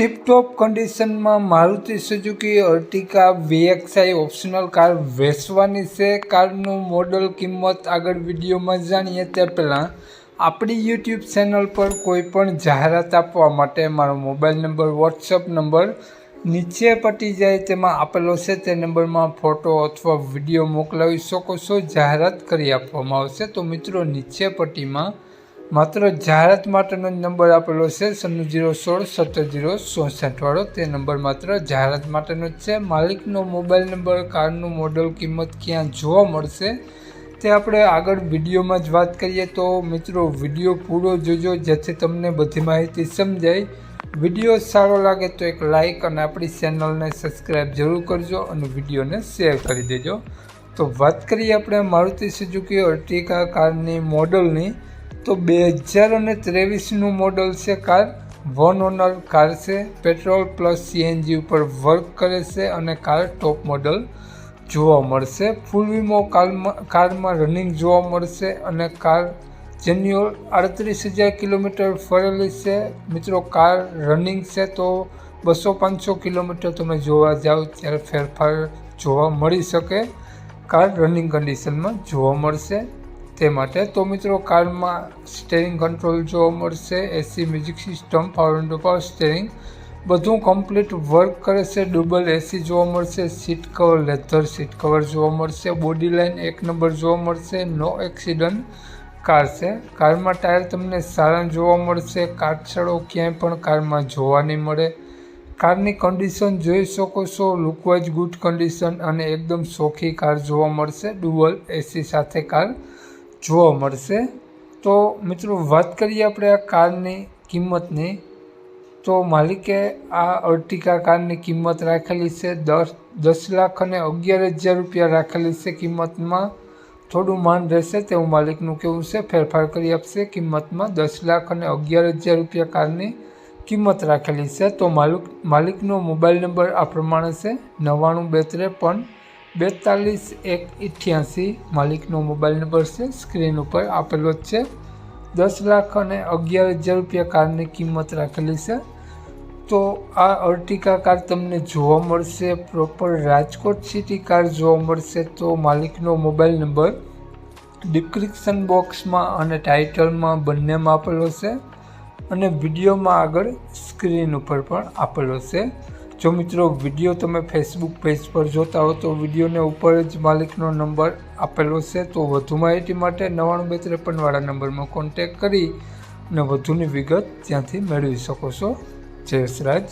Tiptop કન્ડિશનમાં Maruti Suzuki Ertiga VXI optional car વેચવાની છે. કારનું મોડલ કિંમત આગળ વિડીયોમાં જાણીએ તે પહેલાં આપણી યુટ્યુબ ચેનલ પર કોઈ પણ જાહેરાત આપવા માટે મારો મોબાઈલ નંબર વોટ્સઅપ નંબર નીચે પટી જાય તેમાં આપેલો છે. તે નંબરમાં ફોટો અથવા વીડિયો મોકલાવી શકો છો. જાહેરાત કરી આપવામાં આવશે. તો મિત્રો, નીચે પટ્ટીમાં માત્ર જાહેરાત માટેનો જ નંબર આપેલો છે સન્નું જીરો સોળ સત્તર જીરો ચોસઠવાળો તે નંબર માત્ર જાહેરાત માટેનો જ છે. માલિકનો મોબાઈલ નંબર, કારનું મોડલ, કિંમત ક્યાં જોવા મળશે તે આપણે આગળ વિડીયોમાં જ વાત કરીએ. તો મિત્રો, વીડિયો પૂરો જોજો, જેથી તમને બધી માહિતી સમજાય. વીડિયો સારો લાગે તો એક લાઇક અને આપણી ચેનલને સબસ્ક્રાઈબ જરૂર કરજો અને વિડીયોને શેર કરી દેજો. તો વાત કરીએ આપણે મારુતિ સુઝુકી અર્ટિકા કારની મોડલની. તો બે હજાર અને ત્રેવીસનું મોડલ છે કાર વન ઓનર કાર છે. પેટ્રોલ પ્લસ સીએનજી ઉપર વર્ક કરે છે અને કાર ટોપ મોડલ જોવા મળશે. ફૂલ વીમો કારમાં કારમાં રનિંગ જોવા મળશે અને કાર જેની આડત્રીસ હજાર કિલોમીટર ફરેલી છે. મિત્રો કાર રનિંગ છે તો બસો પાંચસો કિલોમીટર તમે જોવા જાઓ ત્યારે ફેરફાર જોવા મળી શકે. કાર રનિંગ કન્ડિશનમાં જોવા મળશે. તે માટે તો મિત્રો કારમાં સ્ટેરિંગ કંટ્રોલ જોવા મળશે AC music system power window power steering બધું કમ્પ્લીટ વર્ક કરે છે. ડબલ એસી જોવા મળશે seat cover leather seat cover જોવા મળશે બોડી લાઇન એક નંબર જોવા મળશે નો એક્સિડન્ટ કાર છે. કારમાં ટાયર તમને સારા જોવા મળશે, કાટછડો ક્યાંય પણ કારમાં જોવા નહીં મળે. કારની કન્ડિશન જોઈ શકો છો લુકવાઇઝ ગુડ કન્ડિશન અને એકદમ સોખી કાર જોવા મળશે ડુઅલ એસી સાથે કાર જોવા મળશે. તો મિત્રો, વાત કરીએ આપણે આ કારની કિંમતની. તો માલિકે આ અર્ટિકા કારની કિંમત રાખેલી છે દસ દસ લાખ અને અગિયાર હજાર રૂપિયા રાખેલી છે કિંમતમાં. થોડું માન રહેશે તેવું માલિકનું કેવું છે. ફેરફાર કરી આપશે કિંમતમાં દસ લાખ અને અગિયાર હજાર રૂપિયા કારની કિંમત રાખેલી છે. તો માલિક, માલિકનો મોબાઈલ નંબર આ પ્રમાણે છે નવ્વાણું બે ત્રેપન બેતાલીસ એક અઠ્યાસી માલિકનો મોબાઈલ નંબર છે. સ્ક્રીન ઉપર આપેલો જ છે. દસ લાખ અને અગિયાર હજાર રૂપિયા કારની કિંમત રાખેલી છે. તો આ અર્ટિકા કાર તમને જોવા મળશે. પ્રોપર રાજકોટ સિટી કાર જોવા મળશે તો માલિકનો મોબાઈલ નંબર ડિસ્ક્રિપ્શન બોક્સમાં અને ટાઇટલમાં બંનેમાં આપેલો છે. અને વિડીયોમાં આગળ સ્ક્રીન ઉપર પણ આપેલો છે. જો મિત્રો વીડિયો તમે ફેસબુક પેજ પર જોતા હો તો વિડીયોને ઉપર જ માલિકનો નંબર આપેલો છે, તો વધુ માહિતી માટે નવ્વાણું બે ત્રેપનવાળા નંબરમાં કોન્ટેક કરી અને વધુની વિગત ત્યાંથી મેળવી શકો છો. જય રાજ.